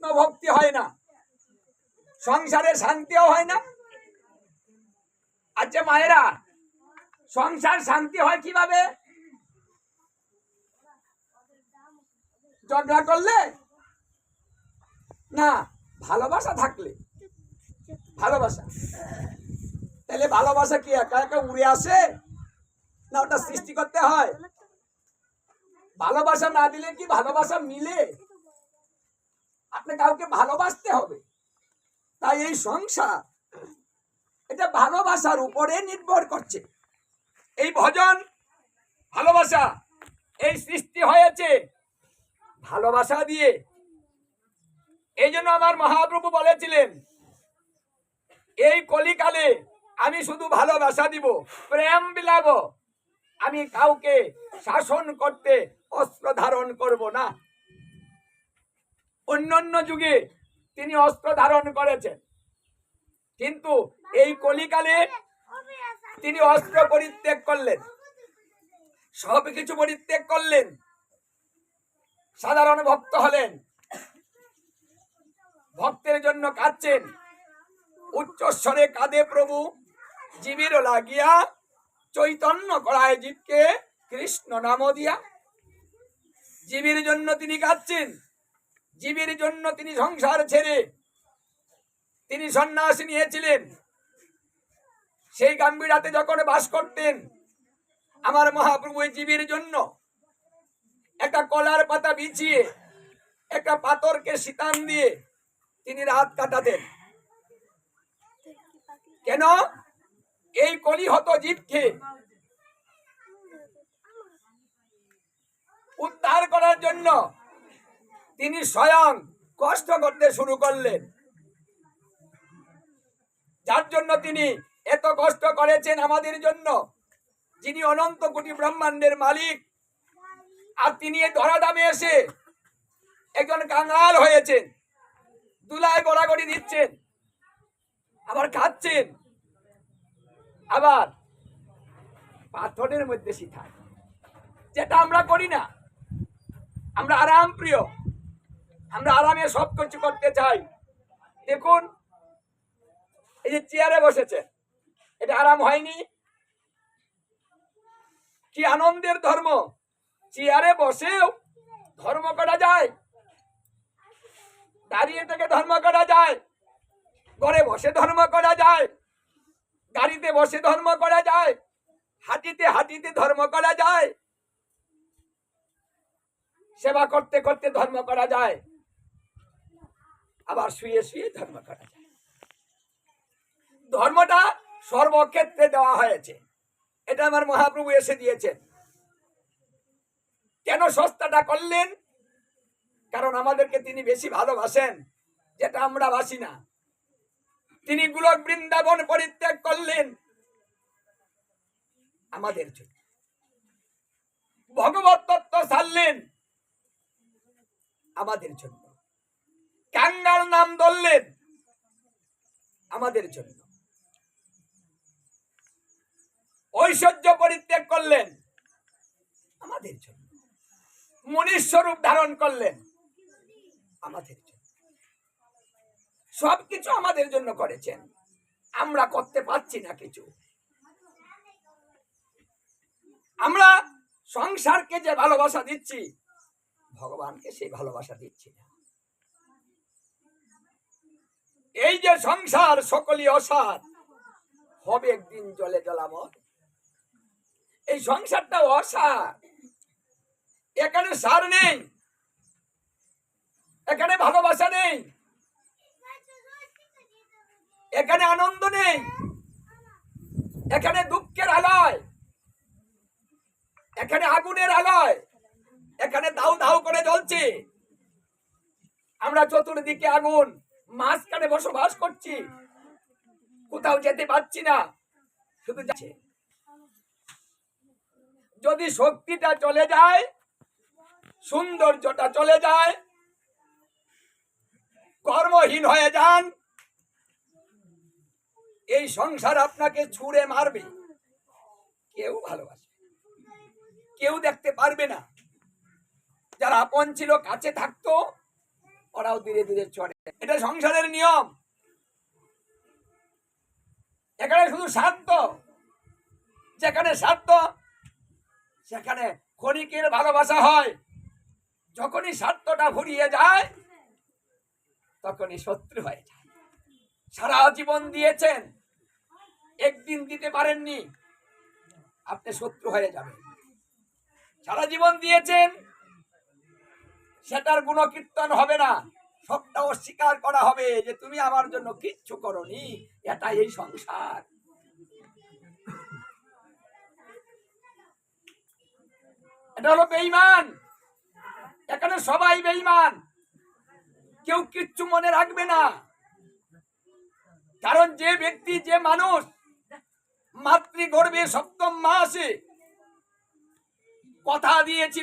কৃষ্ণ ভক্তি হয় না। সংসারে শান্তিও হয় না। আচ্ছা মায়েরা, সংসার শান্তি হয় কীভাবে? ঝগড়া করলে? না, ভালোবাসা থাকলে। ভালোবাসা। তাহলে ভালোবাসা কি, একা একা উড়ে আসে? না, ওটা সৃষ্টি করতে হয়? ভালোবাসা না দিলে কি ভালোবাসা মিলে? আপনি কাউকে ভালোবাসতে হবে। তাই এই সংসার এটা ভালোবাসার উপরে নির্ভর করছে। এই ভজন ভালোবাসা, এই সৃষ্টি হয়েছে ভালোবাসা দিয়ে। এই জন্য আমার মহাপ্রভু বলেছিলেন, এই কলিকালে আমি শুধু ভালোবাসা দিব, প্রেম বিলাব। আমি কাউকে শাসন করতে অস্ত্র ধারণ করব না। অন্যান্য যুগে তিনি অস্ত্র ধারণ করেছেন। কিন্তু এই কলিকালে তিনি অস্ত্র পরিত্যাগ করলেন। সব কিছু পরিত্যাগ করলেন। সাধারণ ভক্ত হলেন। ভক্তের জন্য কাঁদছেন। উচ্চস্বরে কাঁদে প্রভু। জীবের লাগিয়া চৈতন্য করায় জীবকে কৃষ্ণ নাম দিয়া। জীবের জন্য তিনি কাঁদছেন। জীবের জন্য তিনি সংসার ছেড়ে তিনি সন্ন্যাস নিয়েছিলেন। সেই গাম্ভীরাতে যখন বাস করতেন, আমার মহাপ্রভু জীবের জন্য একটা কলার পাতা বিছিয়ে, একটা পাথরকে শীতান দিয়ে তিনি রাত কাটাতেন। কেন? এই কলি হত জীবকে উদ্ধার করার জন্য তিনি স্বয়ং কষ্ট করতে শুরু করলেন। যার জন্য তিনি এত কষ্ট করেছেন আমাদের জন্য, যিনি অনন্ত কোটি ব্রহ্মাণ্ডের মালিক। আর তিনি এই ধরাধামে এসে একজন কাঙাল হয়েছেন, দুলায় গড়াগড়ি দিচ্ছেন, আবার খাচ্ছেন, আবার পাথরের মধ্যে শিখায়। যেটা আমরা করি না, আমরা আরাম প্রিয় আমরা আরামে সব কিছু করতে চাই। দেখুন, এই যে চেয়ারে বসেছে, এটা আরাম হয়নি। কি আনন্দের ধর্ম। চেয়ারে বসেও ধর্ম করা যায়। দাঁড়িয়ে থেকে ধর্ম করা যায়। ঘরে বসে ধর্ম করা যায়। গাড়িতে বসে ধর্ম করা যায়। হাঁটিতে হাঁটিতে ধর্ম করা যায়। সেবা করতে করতে ধর্ম করা যায়। আবার শুয়ে শুয়ে ধর্ম করা যায়। ধর্মটা সর্বক্ষেত্রে দেওয়া হয়েছে। এটা আমার মহাপ্রভু এসে দিয়েছেন। কেন সস্তাটা করলেন? কারণ আমাদেরকে তিনি বেশি ভালোবাসেন, যেটা আমরা বাসি না। তিনি গোলক বৃন্দাবন পরিত্যাগ করলেন আমাদের জন্য। ভগবত তত্ত্ব ছাড়লেন আমাদের জন্য। কাঙ্গাল নাম ধরলেন আমাদের জন্য। ঐশ্বর্য পরিত্যাগ করলেন আমাদের জন্য। মনীশ্বরূপ ধারণ করলেন আমাদের জন্য। সবকিছু আমাদের জন্য করেছেন। আমরা করতে পারছি না কিছু। আমরা সংসারকে যে ভালোবাসা দিচ্ছি, ভগবানকে সেই ভালোবাসা দিচ্ছি না। এই যে সংসার সকলই অসার। হবে একদিন জলে জলামর এই সংসারটা অসার। এখানে সার নেই। এখানে ভালোবাসা নেই। এখানে আনন্দ নেই। এখানে দুঃখের আলয়। এখানে আগুনের আলয়। এখানে দাউ দাউ করে জ্বলছে। আমরা চতুর্দিকে আগুন। মাঝখানে বসবাস করছি। কোথাও যেতে পারছি না। শুধু যাচ্ছে। যদি শক্তিটা চলে যায়, সৌন্দর্যটা চলে যায়, কর্মহীন হয়ে যান, এই সংসার আপনাকে ছুঁড়ে মারবে। কেউ ভালোবাসবে কেউ দেখতে পারবে না। যারা আপন ছিল, কাছে থাকতো, ওরাও ধীরে ধীরে চলে এটা সংসারের নিয়ম। এখানে শুধু স্বার্থ, যেখানে স্বার্থ, সেখানে ক্ষণিকের ভালোবাসা হয়। যখনই স্বার্থটা ফুরিয়ে যায়, তখনই শত্রু হয়ে যায়। সারা জীবন দিয়েছেন, একদিন দিতে পারেননি, আপনি শত্রু হয়ে যাবেন। সারা জীবন দিয়েছেন, সেটার গুণকীর্তন হবে না। সবটা অস্বীকার করা হবে যে তুমি আমার জন্য কিচ্ছু করনি। এটা এই সংসার। এটা হলো বেইমান এখানে সবাই বেইমান কেউ কিচ্ছু মনে রাখবে না। কারণ যে ব্যক্তি, যে মানুষ, মাতৃগর্ভে সপ্তম মাসে কথা দিয়েছি